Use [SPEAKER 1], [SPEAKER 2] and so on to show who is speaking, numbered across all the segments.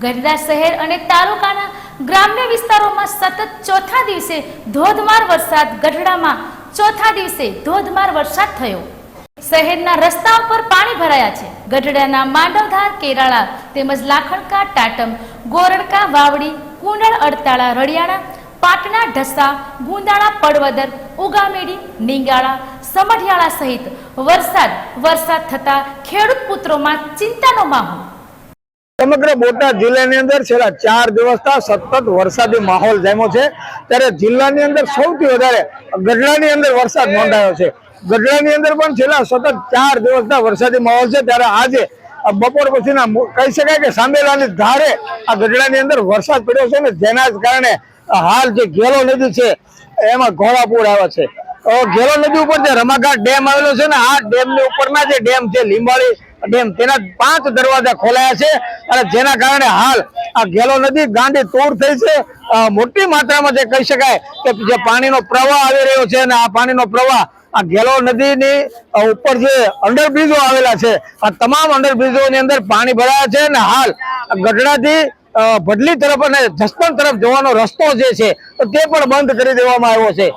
[SPEAKER 1] ગઢડા શહેર અને તાલુકાના ગ્રામ્ય વિસ્તારોમાં સતત ચોથા દિવસે ધોધમાર વરસાદ ગઢડામાં ચોથા દિવસે ધોધમાર વરસાદ થયો. શહેરના રસ્તા ઉપર પાણી ભરાયા છે. ગઢડાના માંડવધાર, કેરાળા તેમજ લાખણકા, ટાટમ, ગોરડકા, વાવડી, કુંડળ, અડતાળા રડિયાણા પાટણા ઢસા, ગુંદાળા, પડવદર, ઉગામેડી, નીંગાળા, સમઢિયાળા સહિત વરસાદ વરસાદ થતા ખેડૂત પુત્રોમાં ચિંતાનો માહોલ.
[SPEAKER 2] સમગ્ર બોટાદ જિલ્લાની અંદર છેલ્લા ચાર દિવસથી સતત વરસાદી માહોલ જામ્યો છે. ત્યારે જિલ્લાની અંદર સૌથી વધારે ગઢડાની અંદર વરસાદ નોંધાયો છે. ગઢડાની અંદર પણ છેલ્લા સતત ચાર દિવસના વરસાદી માહોલ છે. ત્યારે આજે બપોર પછીના કહી શકાય કે સાંબેલાની ધારે આ ગઢડાની અંદર વરસાદ પડ્યો છે ને જેના જ કારણે હાલ જે ઘેલો નદી છે, એમાં ઘોડાપુર આવે છે. ઘેલો નદી ઉપર જે રમાઘાટ ડેમ આવેલો છે ને, આ ડેમની ઉપરના જે ડેમ છે, લીંબાળી ડેમ. તેના પાંચ દરવાજા ખોલાયા છે અને જેના કારણે હાલ આ ગેલો નદી ગાંડી તોડ થઈ છે. મોટી માત્રામાં જે કહી શકાય કે જે પાણીનો પ્રવાહ આવી રહ્યો છે અને આ પાણીનો પ્રવાહ આ ગેલો નદીની ઉપર જે અંડરબ્રિજો આવેલા છે, આ તમામ અંડરબ્રિજોની અંદર પાણી ભરાયા છે અને હાલ ગઢડાથી ભડલી તરફ અને જસપણ તરફ જવાનો રસ્તો જે છે, તે પણ બંધ કરી દેવામાં આવ્યો છે.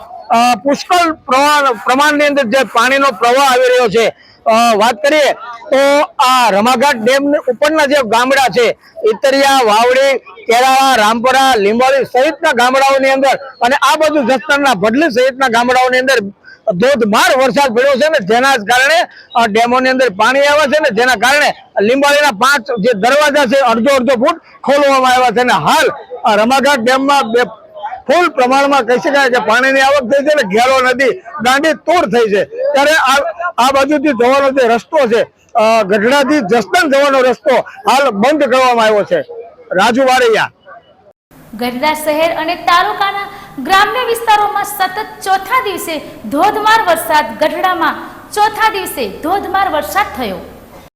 [SPEAKER 2] પુષ્કળ પ્રમાણ પ્રમાણની અંદર જે પાણીનો પ્રવાહ આવી રહ્યો છે વાત કરીએ તો આ રમાઘાટ ડેમ ઉપરના જે ગામડા છે ઇતરિયા વાવડી, કેરાળા, રામપરા લીંબોળી સહિતના ગામડાઓની અંદર અને આ બધું જસદણના ભડલી સહિતના ગામડાઓની અંદર ધોધમાર વરસાદ પડ્યો છે ને જેના કારણે ડેમોની અંદર પાણી આવે છે ને જેના કારણે લીંબાળીના પાંચ જે દરવાજા છે અડધો અડધો ફૂટ ખોલવામાં આવ્યા છે અને હાલ રમાઘાટ ડેમમાં ફૂલ પ્રમાણમાં કહી શકાય કે પાણીની આવક થઈ છે ને ઘેરો નદી ગાંડી તૂર થઈ છે. ત્યારે આ બાજુથી જવાનો જે રસ્તો છે ગઢડાથી જસદણ જવાનો રસ્તો હાલ બંધ કરવામાં આવ્યો છે. રાજુ વારૈયા
[SPEAKER 1] ગઢડા શહેર અને તાલુકાના ગ્રામ્ય વિસ્તારોમાં સતત ચોથા દિવસે ધોધમાર વરસાદ ગઢડામાં ચોથા દિવસે ધોધમાર વરસાદ થયો.